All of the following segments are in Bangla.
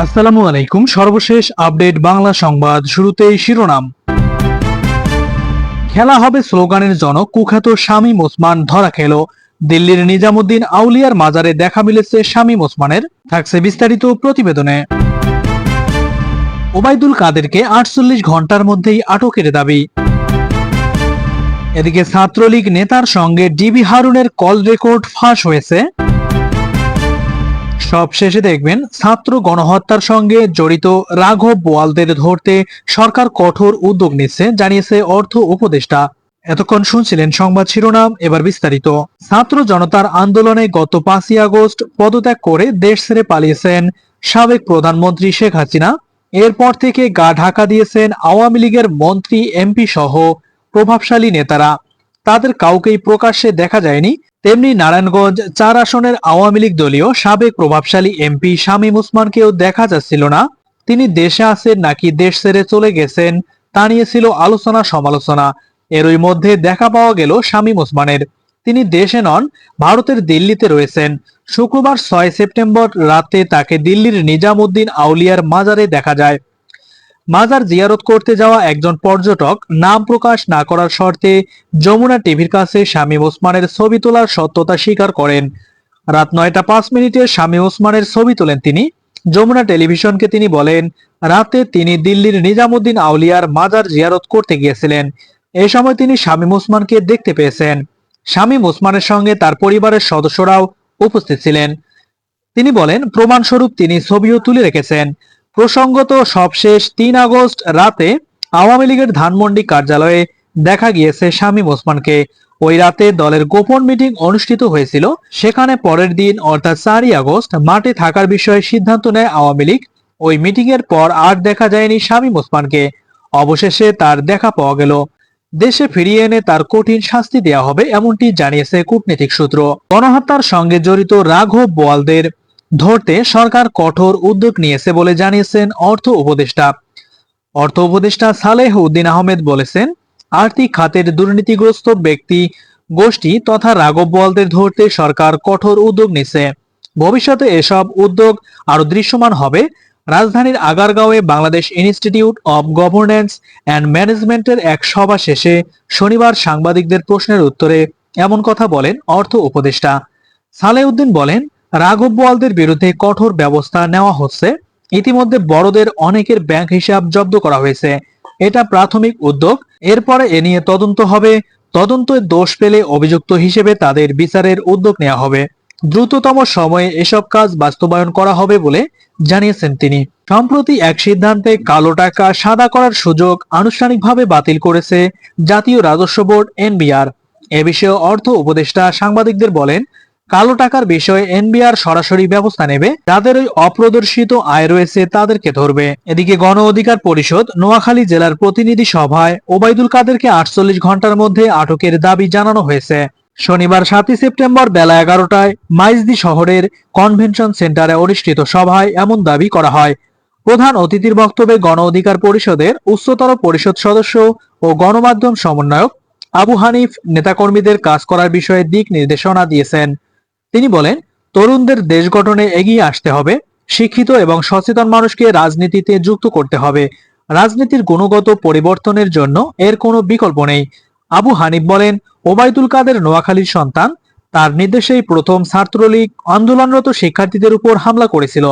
আসসালামু আলাইকুম। সর্বশেষ আপডেট বাংলা সংবাদ শুরুতেই শিরোনাম। খেলা হবে স্লোগানের জনক কুখ্যাত শামীম ওসমান ধরা খেল। দিল্লির নিজামুদ্দিন আউলিয়ার মাজারে দেখা মিলেছে শামীম ওসমানের। থাকছে বিস্তারিত প্রতিবেদনে। ওবায়দুল কাদেরকে আটচল্লিশ ঘণ্টার মধ্যেই আটকের দাবি। এদিকে ছাত্রলীগ নেতার সঙ্গে ডিবি হারুনের কল রেকর্ড ফাঁস হয়েছে। সব শেষে দেখবেন ছাত্র গণহত্যার সঙ্গে জড়িত রাঘব বোয়ালদের ধরতে সরকার কঠোর উদ্যোগ নিচ্ছে, জানিয়েছে অর্থ উপদেষ্টা। এতক্ষণ শুনছিলেন সংবাদ শিরোনাম, এবার বিস্তারিত। ছাত্র জনতার আন্দোলনে গত পাঁচই আগস্ট পদত্যাগ করে দেশ ছেড়ে পালিয়েছেন সাবেক প্রধানমন্ত্রী শেখ হাসিনা। এরপর থেকে গা ঢাকা দিয়েছেন আওয়ামী লীগের মন্ত্রী, এমপি সহ প্রভাবশালী নেতারা। তাদের কাউকেই প্রকাশ্যে দেখা যায়নি। তেমনি নারায়ণগঞ্জ চার আসনের আওয়ামী লীগ দলীয় সাবেক প্রভাবশালী এমপি শামীম উসমানকেও দেখা যাচ্ছিল না। তিনি দেশে আছেন নাকি দেশ ছেড়ে চলে গেছেন তা নিয়ে ছিল আলোচনা সমালোচনা। এরই মধ্যে দেখা পাওয়া গেল শামীম ওসমানের তিনি দেশে নন, ভারতের দিল্লিতে রয়েছেন। শুক্রবার ছয় সেপ্টেম্বর রাতে তাকে দিল্লির নিজামুদ্দিন আউলিয়ার মাজারে দেখা যায়। মাজার জিয়ারত করতে যাওয়া একজন পর্যটক নাম প্রকাশ না করার শর্তে যমুনা টিভির কাছে শামীম ওসমানের ছবি তোলার সত্যতা স্বীকার করেন। রাত নয়টা পাঁচ মিনিটে শামীম ওসমানের ছবি তোলেন তিনি। যমুনা টেলিভিশনকে তিনি বলেন, রাতে তিনি দিল্লির নিজামুদ্দিন আউলিয়ার মাজার জিয়ারত করতে গিয়েছিলেন। এই সময় তিনি শামীম ওসমানকে দেখতে পেয়েছেন। শামীম ওসমানের সঙ্গে তার পরিবারের সদস্যরাও উপস্থিত ছিলেন। তিনি বলেন, প্রমাণস্বরূপ তিনি ছবিও তুলে রেখেছেন। প্রসঙ্গত সবশেষ তিন আগস্ট রাতে আওয়ামী লীগের ধানমন্ডি কার্যালয়ে দেখা গিয়েছে শামীম ওসমানকে। ওই রাতে দলের গোপন মিটিং অনুষ্ঠিত হয়েছিল। সেখানে পরের দিন, অর্থাৎ চারই আগস্ট, মাঠে থাকার বিষয়ে সিদ্ধান্ত নেয় আওয়ামী লীগ। ওই মিটিং এর পর আর দেখা যায়নি শামীম ওসমানকে। অবশেষে তার দেখা পাওয়া গেল। দেশে ফিরিয়ে এনে তার কঠিন শাস্তি দেওয়া হবে, এমনটি জানিয়েছে কূটনীতিক সূত্র। গণহত্যার সঙ্গে জড়িত রাঘব বোয়ালদের ধরতে সরকার কঠোর উদ্যোগ নিয়েছে বলে জানিয়েছেন অর্থ উপদেষ্টা। অর্থ উপদেষ্টা সালেহ উদ্দিন আহমেদ বলেছেন, আর্থিক খাতের দুর্নীতিগ্রস্ত ব্যক্তি, গোষ্ঠী তথা রাঘব বলদের ধরতে সরকার কঠোর উদ্যোগ নিছে ভবিষ্যতে এসব উদ্যোগ আরও দৃশ্যমান হবে রাজধানীর আগারগাঁওয়ে Bangladesh institute of governance and ম্যানেজমেন্টের এক সভা শেষে শনিবার সাংবাদিকদের প্রশ্নের উত্তরে এমন কথা বলেন অর্থ উপদেষ্টা। সালেউদ্দিন বলেন রাঘব বোয়ালদের বিরুদ্ধে কঠোর ব্যবস্থা নেওয়া হচ্ছে। ইতিমধ্যে বড়দের অনেকের ব্যাংক হিসাব জব্দ করা হয়েছে। এটা প্রাথমিক উদ্যোগ। এরপরে এ নিয়ে তদন্ত হবে। তদন্তে দোষ পেলে অভিযুক্ত হিসেবে তাদের বিচারের উদ্যোগ নেওয়া হবে। দ্রুততম সময়ে এসব কাজ বাস্তবায়ন করা হবে বলে জানিয়েছেন তিনি। সম্প্রতি এক সিদ্ধান্তে কালো টাকা সাদা করার সুযোগ আনুষ্ঠানিকভাবে বাতিল করেছে জাতীয় রাজস্ব বোর্ড এনবিআর। এ বিষয়ে অর্থ উপদেষ্টা সাংবাদিকদের বলেন কালো টাকার বিষয়ে এনবিআর সরাসরি ব্যবস্থা নেবে, যাদের ওই অপ্রদর্শিত আয় রয়েছে তাদেরকে ধরবে। এদিকে গণ অধিকার পরিষদ নোয়াখালী জেলার প্রতিনিধি সভায় ওবায়দুল কাদেরকে আটচল্লিশ ঘণ্টার মধ্যে আটকের দাবি জানানো হয়েছে। শনিবার সাতই সেপ্টেম্বর বেলা এগারোটায় মাইজদি শহরের কনভেনশন সেন্টারে অনুষ্ঠিত সভায় এমন দাবি করা হয়। প্রধান অতিথির বক্তব্যে গণ অধিকার পরিষদের উচ্চতর পরিষদ সদস্য ও গণমাধ্যম সমন্বয়ক আবু হানিফ নেতাকর্মীদের কাজ করার বিষয়ে দিক নির্দেশনা দিয়েছেন। তিনি বলেন, তরুণদের দেশ গঠনে এগিয়ে আসতে হবে, শিক্ষিত এবং সচেতন মানুষকে রাজনীতিতে যুক্ত করতে হবে। রাজনীতির গুণগত পরিবর্তনের জন্য এর কোনো বিকল্প নেই। আবু হানিফ বলেন, ওবায়দুল কাদের নোয়াখালীর সন্তান, তার নির্দেশেই প্রথম ছাত্রলীগ আন্দোলনরত শিক্ষার্থীদের উপর হামলা করেছিল।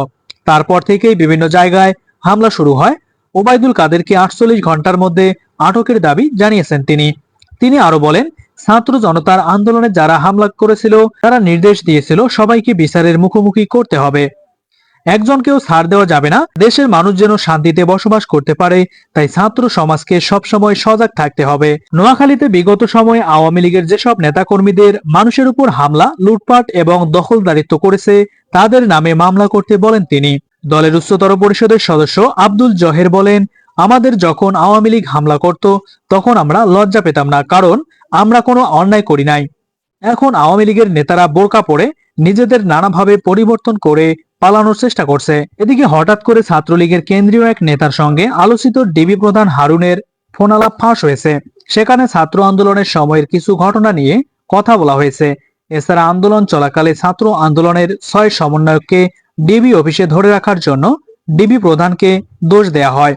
তারপর থেকেই বিভিন্ন জায়গায় হামলা শুরু হয়। ওবায়দুল কাদেরকে আটচল্লিশ ঘণ্টার মধ্যে আটকের দাবি জানিয়েছেন তিনি। তিনি আরও বলেন ছাত্র জনতার আন্দোলনে যারা হামলা করেছিল, তারা নির্দেশ দিয়েছিল সবাইকে বিচারের মুখোমুখি করতে হবে। একজনকেও ছাড় দেওয়া যাবে না। দেশের মানুষ যেন শান্তিতে বসবাস করতে পারে, তাই ছাত্র সমাজকে সবসময় সজাগ থাকতে হবে। নোয়াখালীতে বিগত সময়ে আওয়ামী লীগের যেসব নেতাকর্মীদের মানুষের উপর হামলা, লুটপাট এবং দখলদারিত্ব করেছে, তাদের নামে মামলা করতে বলেন তিনি। দলের উচ্চতর পরিষদের সদস্য আব্দুল জহের বলেন, আমাদের যখন আওয়ামী লীগ হামলা করত, তখন আমরা লজ্জা পেতাম না, কারণ আমরা কোনো অন্যায় করি নাই। এখন আওয়ামী লীগের নেতারা বোরকা পরে নিজেদের নানাভাবে পরিবর্তন করে পালানোর চেষ্টা করছে। এদিকে হঠাৎ করে ছাত্রলীগের কেন্দ্রীয় এক নেতার সঙ্গে আলোচিত ডিবি প্রধান হারুনের ফোনালাপ ফাঁস হয়েছে। সেখানে ছাত্র আন্দোলনের সময়ের কিছু ঘটনা নিয়ে কথা বলা হয়েছে। এছাড়া আন্দোলন চলাকালে ছাত্র আন্দোলনের ছয় সমন্বয়ককে ডিবি অফিসে ধরে রাখার জন্য ডিবি প্রধানকে দোষ দেয়া হয়।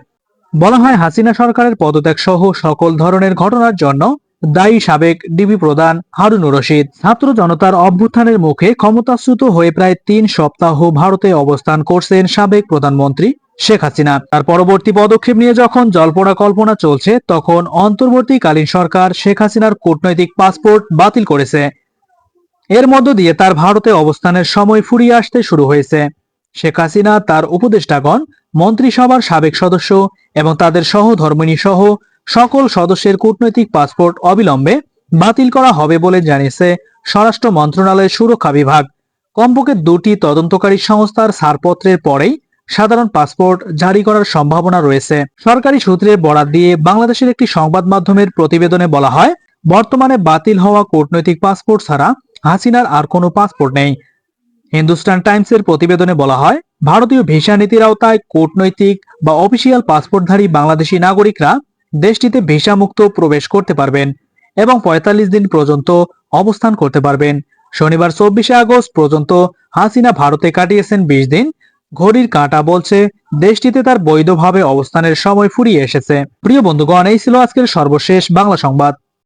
বলা হয় হাসিনা সরকারের পদত্যাগ সহ সকল ধরনের ঘটনার জন্য দায়ী সাবেক ডিবি প্রধান হারুনুর রশিদ। ছাত্র জনতার অভ্যুত্থানের মুখে ক্ষমতাচ্যুত হয়ে প্রায় তিন সপ্তাহ ভারতে অবস্থান করছেন সাবেক প্রধানমন্ত্রী শেখ হাসিনা। তার পরবর্তী পদক্ষেপ নিয়ে যখন জল্পনা কল্পনা চলছে, তখন অন্তর্বর্তীকালীন সরকার শেখ হাসিনার কূটনৈতিক পাসপোর্ট বাতিল করেছে। এর মধ্য দিয়ে তার ভারতে অবস্থানের সময় ফুরিয়ে আসতে শুরু হয়েছে। শেখ হাসিনা তার উপদেষ্টাগণ, মন্ত্রিসভার সাবেক সদস্য এবং তাদের সহধর্মিণী সহ সকল সদস্যের কূটনৈতিক পাসপোর্ট অবিলম্বে বাতিল করা হবে বলে জানিয়েছে স্বরাষ্ট্র মন্ত্রণালয়ের সুরক্ষা বিভাগ। কমপক্ষে দুটি তদন্তকারী সংস্থার ছাড়পত্রের পরেই সাধারণ পাসপোর্ট জারি করার সম্ভাবনা রয়েছে। সরকারি সূত্রের বরাত দিয়ে বাংলাদেশের একটি সংবাদ মাধ্যমের প্রতিবেদনে বলা হয়, বর্তমানে বাতিল হওয়া কূটনৈতিক পাসপোর্ট ছাড়া হাসিনার আর কোনো পাসপোর্ট নেই। হিন্দুস্তান টাইমসের প্রতিবেদনে বলা হয়, ভারতীয় ভিসা নীতির আওতায় কূটনৈতিক বা অফিসিয়াল পাসপোর্টধারী বাংলাদেশি নাগরিকরা দেশটিতে ভিসা মুক্ত প্রবেশ করতে পারবেন এবং পঁয়তাল্লিশ দিন পর্যন্ত অবস্থান করতে পারবেন। শনিবার চব্বিশে আগস্ট পর্যন্ত হাসিনা ভারতে কাটিয়েছেন বিশ দিন। ঘড়ির কাঁটা বলছে, দেশটিতে তার বৈধভাবে অবস্থানের সময় ফুরিয়ে এসেছে। প্রিয় বন্ধুগণ, এই ছিল আজকের সর্বশেষ বাংলা সংবাদ।